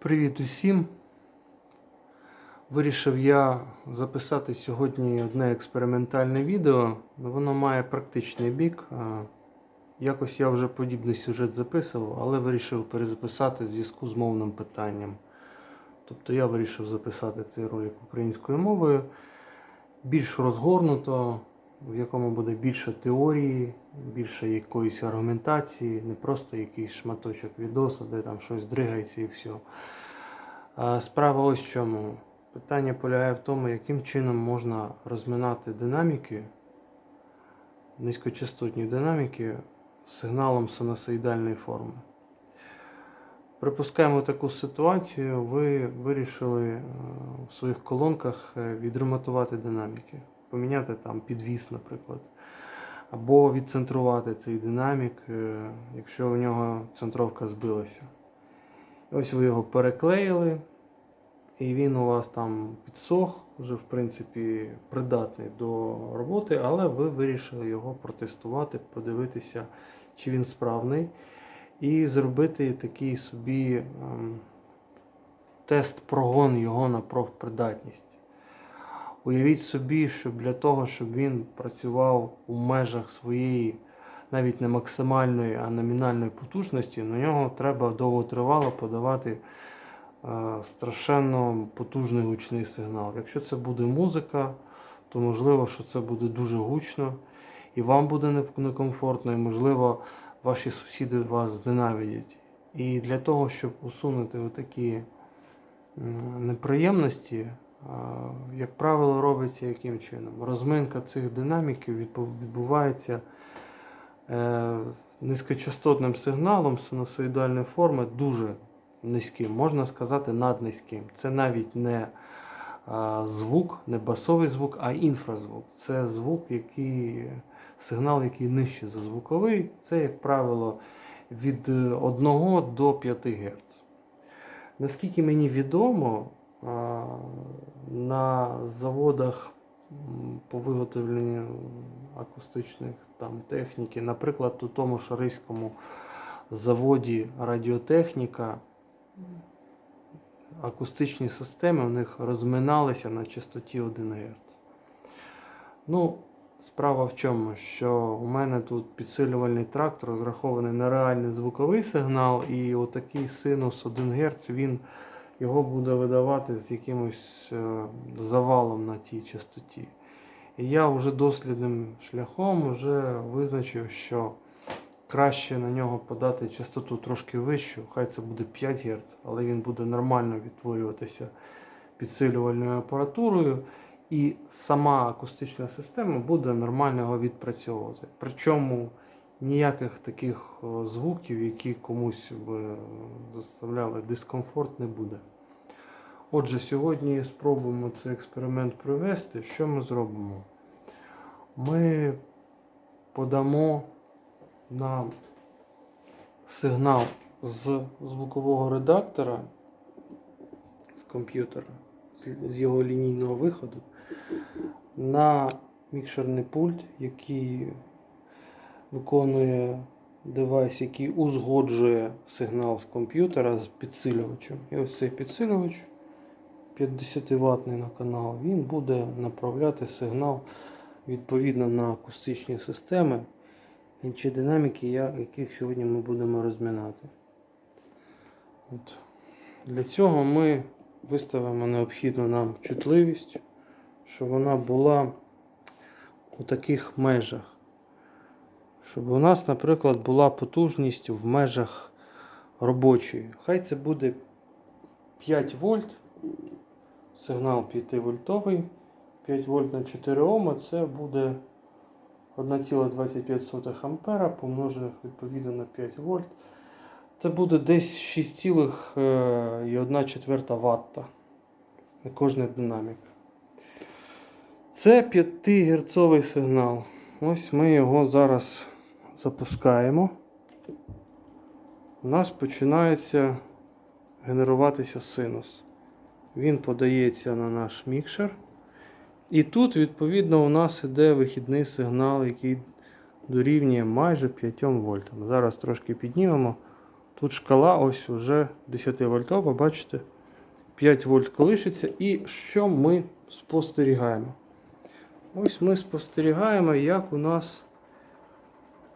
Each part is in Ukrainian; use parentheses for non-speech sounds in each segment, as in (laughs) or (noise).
Привіт усім! Вирішив я записати сьогодні одне експериментальне відео. Воно має практичний бік. Якось я вже подібний сюжет записував, але вирішив перезаписати в зв'язку з мовним питанням. Тобто я вирішив записати цей ролик українською мовою, більш розгорнуто, в якому буде більше теорії, більше якоїсь аргументації, не просто якийсь шматочок відоса, де там щось дригається і все. Справа ось в чому. Питання полягає в тому, яким чином можна розминати динаміки, низькочастотні динаміки з сигналом синусоїдальної форми. Припускаємо таку ситуацію, ви вирішили е, в своїх колонках е, відремонтувати динаміки, поміняти там підвіс, наприклад, або відцентрувати цей динамік, е, якщо у нього центровка збилася. Ось ви його переклеїли, і він у вас там підсох, вже в принципі придатний до роботи, але ви вирішили його протестувати, подивитися, чи він справний, і зробити такий собі ем, тест-прогон його на профпридатність. Уявіть собі, що для того, щоб він працював у межах своєї навіть не максимальної, а номінальної потужності, на нього треба довготривало подавати е, страшенно потужний гучний сигнал. Якщо це буде музика, то можливо, що це буде дуже гучно, і вам буде некомфортно, і можливо, ваші сусіди вас зненавидять. І для того, щоб усунути отакі неприємності, як правило, робиться яким чином? Розминка цих динаміків відбувається е, низькочастотним сигналом синусоїдальної форми дуже низьким, можна сказати, наднизьким. Це навіть не звук, не басовий звук, а інфразвук. Це звук, який, сигнал, який нижче за звуковий. Це, як правило, від 1 до 5 Гц. Наскільки мені відомо, на заводах по виготовленню акустичних там, техніки, наприклад, у тому шарийському заводі радіотехніка, акустичні системи у них розминалися на частоті 1 Гц. Ну, справа в чому, що у мене тут підсилювальний тракт розрахований на реальний звуковий сигнал, і отакий синус 1 Гц, він його буде видавати з якимось е, завалом на цій частоті. І я вже дослідним шляхом вже визначив, що краще на нього подати частоту трошки вищу, хай це буде 5 Гц, але він буде нормально відтворюватися підсилювальною апаратурою, і сама акустична система буде нормально його відпрацьовувати. Причому ніяких таких звуків, які комусь би заставляли дискомфорт, не буде. Отже, сьогодні спробуємо цей експеримент провести. Що ми зробимо? Ми подамо на сигнал з звукового редактора з комп'ютера, з його лінійного виходу, на мікшерний пульт, який виконує девайс, який узгоджує сигнал з комп'ютера з підсилювачем. І ось цей підсилювач 50 ваттний на канал, він буде направляти сигнал відповідно на акустичні системи, інші динаміки, яких сьогодні ми будемо розмінати. От. Для цього ми виставимо необхідну нам чутливість, щоб вона була у таких межах. Щоб у нас, наприклад, була потужність в межах робочої. Хай це буде 5 вольт, сигнал 5 вольтовий, 5 вольт на 4 Ом, це буде 1,25 ампера помножених відповідно на 5 вольт. Це буде десь 6,1 Вт на кожний динамік. Це 5 Герцовий сигнал. Ось ми його зараз запускаємо. У нас починається генеруватися синус. Він подається на наш мікшер. І тут, відповідно, у нас іде вихідний сигнал, який дорівнює майже 5 вольтам. Зараз трошки піднімемо, Тут шкала ось уже 10 вольтова, бачите? 5 вольт колишиться. І що ми спостерігаємо? Ось ми спостерігаємо, як у нас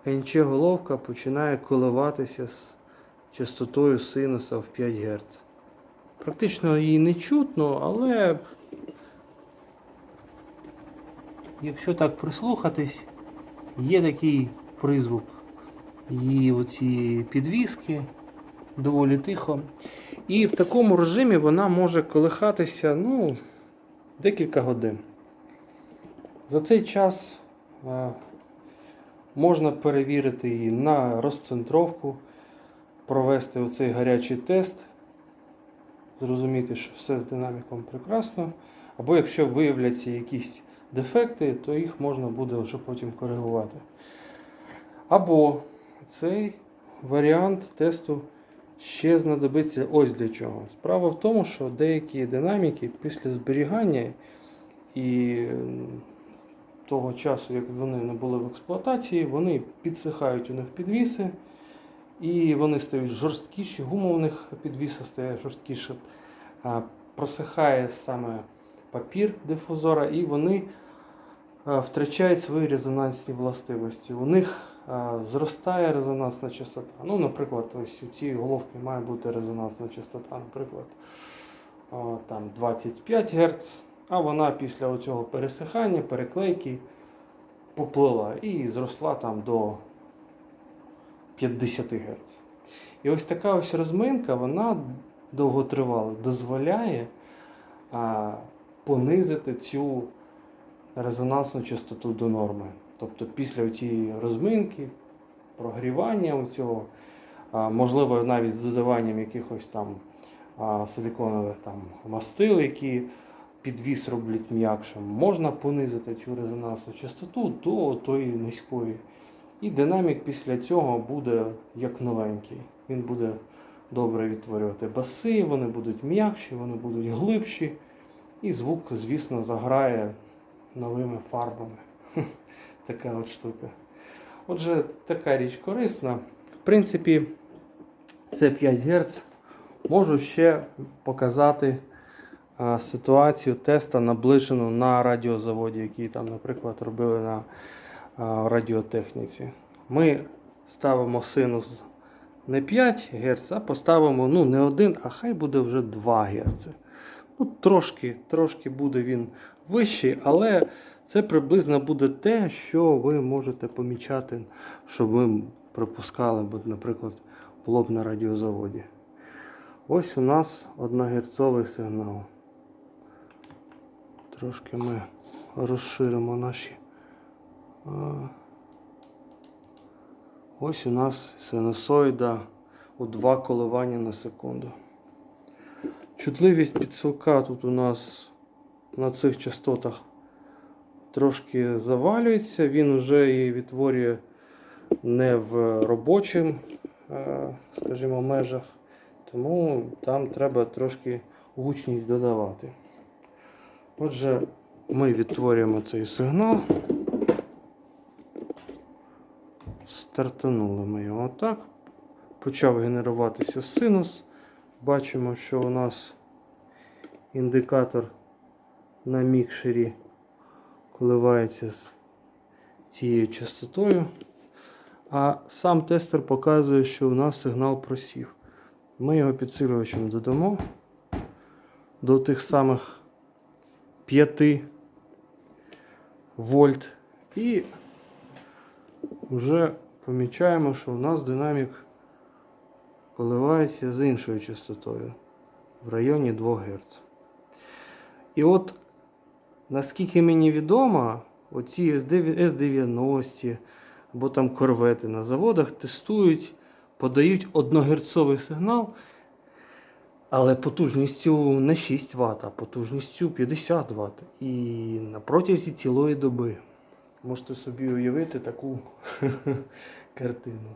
НЧ головка починає коливатися з частотою синуса в 5 Гц. Практично її не чутно, але якщо так прислухатись, є такий призвук її оці підвіски доволі тихо. І в такому режимі вона може колихатися ну, декілька годин. За цей час е, можна перевірити її на розцентровку, провести оцей гарячий тест, зрозуміти, що все з динаміком прекрасно. Або якщо виявляться якісь дефекти, то їх можна буде вже потім коригувати. Або цей варіант тесту ще знадобиться ось для чого. Справа в тому, що деякі динаміки після зберігання і того часу, як вони не були в експлуатації, вони підсихають у них підвіси, і вони стають жорсткіші, гума у них підвіса стає жорсткіше, просихає саме папір дифузора, і вони втрачають свої резонансні властивості. У них зростає резонансна частота. Ну, наприклад, ось у цій головки має бути резонансна частота, наприклад, там 25 Гц, а вона після цього пересихання, переклейки поплила і зросла там до 50 Гц. І ось така ось розминка, вона довготривала, дозволяє а, понизити цю резонансну частоту до норми. Тобто після цієї розминки, прогрівання цього, можливо, навіть з додаванням якихось там силіконових там, мастил, які підвіс роблять м'якшим, можна понизити цю резонансну частоту до тої низької. І динамік після цього буде як новенький. Він буде добре відтворювати баси, вони будуть м'якші, вони будуть глибші. І звук, звісно, заграє новими фарбами. (laughs) така от штука. Отже, така річ корисна. В принципі, це 5 Гц. Можу ще показати ситуацію теста наближену на радіозаводі, який там, наприклад, робили на радіотехніці. Ми ставимо синус не 5 Гц, а поставимо ну, не 1, а хай буде вже 2 Гц. Ну, трошки, трошки буде він вищий, але це приблизно буде те, що ви можете помічати, щоб ви припускали, бо, наприклад, було б на радіозаводі. Ось у нас 1 герцовий сигнал. Трошки ми розширимо наші. Ось у нас синусоїда у 2 коливання на секунду. Чутливість підсилка тут у нас на цих частотах трошки завалюється, він вже її відтворює не в робочим, е, скажімо, межах, тому там треба трошки гучність додавати. Отже, ми відтворюємо цей сигнал. Стартанули ми його отак. Почав генеруватися синус. Бачимо, що у нас індикатор на мікшері коливається з цією частотою. А сам тестер показує, що у нас сигнал просів. Ми його підсилювачем додамо до тих самих 5 вольт. І вже помічаємо, що у нас динамік коливається з іншою частотою в районі 2 Гц. І от наскільки мені відомо, оці S90 або там корвети на заводах тестують, подають 1 герцовий сигнал, але потужністю не 6 Вт, а потужністю 50 Вт. І на протязі цілої доби. Можете собі уявити таку (laughs) картину.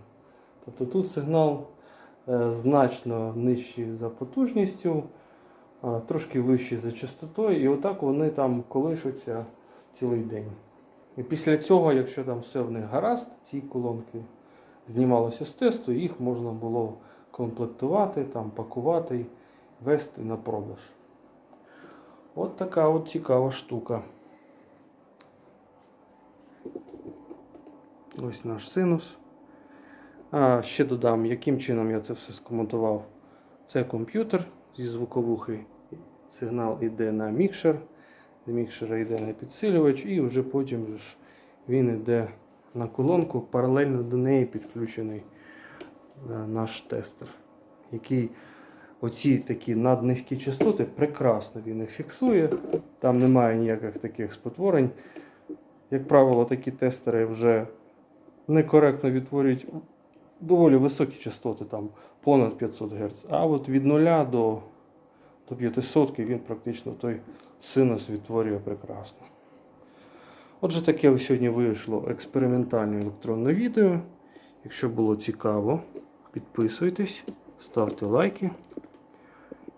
Тобто тут сигнал е, значно нижчий за потужністю, трошки вищий за частотою, і отак вони там колишуться цілий день. І після цього, якщо там все в них гаразд, ці колонки знімалися з тесту, їх можна було комплектувати, там, пакувати, вести на продаж. От така от цікава штука. Ось наш синус. А ще додам, яким чином я це все скоментував. Це комп'ютер зі звуковухи. Сигнал йде на мікшер, з мікшера йде на підсилювач, і вже потім ж він йде на колонку, паралельно до неї підключений е, наш тестер, який оці такі наднизькі частоти прекрасно він їх фіксує. Там немає ніяких таких спотворень. Як правило, такі тестери вже некоректно відтворюють доволі високі частоти, там понад 500 Гц. А от від 0 до, до 500 він практично той синус відтворює прекрасно. Отже, таке сьогодні вийшло експериментальне електронне відео. Якщо було цікаво, підписуйтесь, ставте лайки.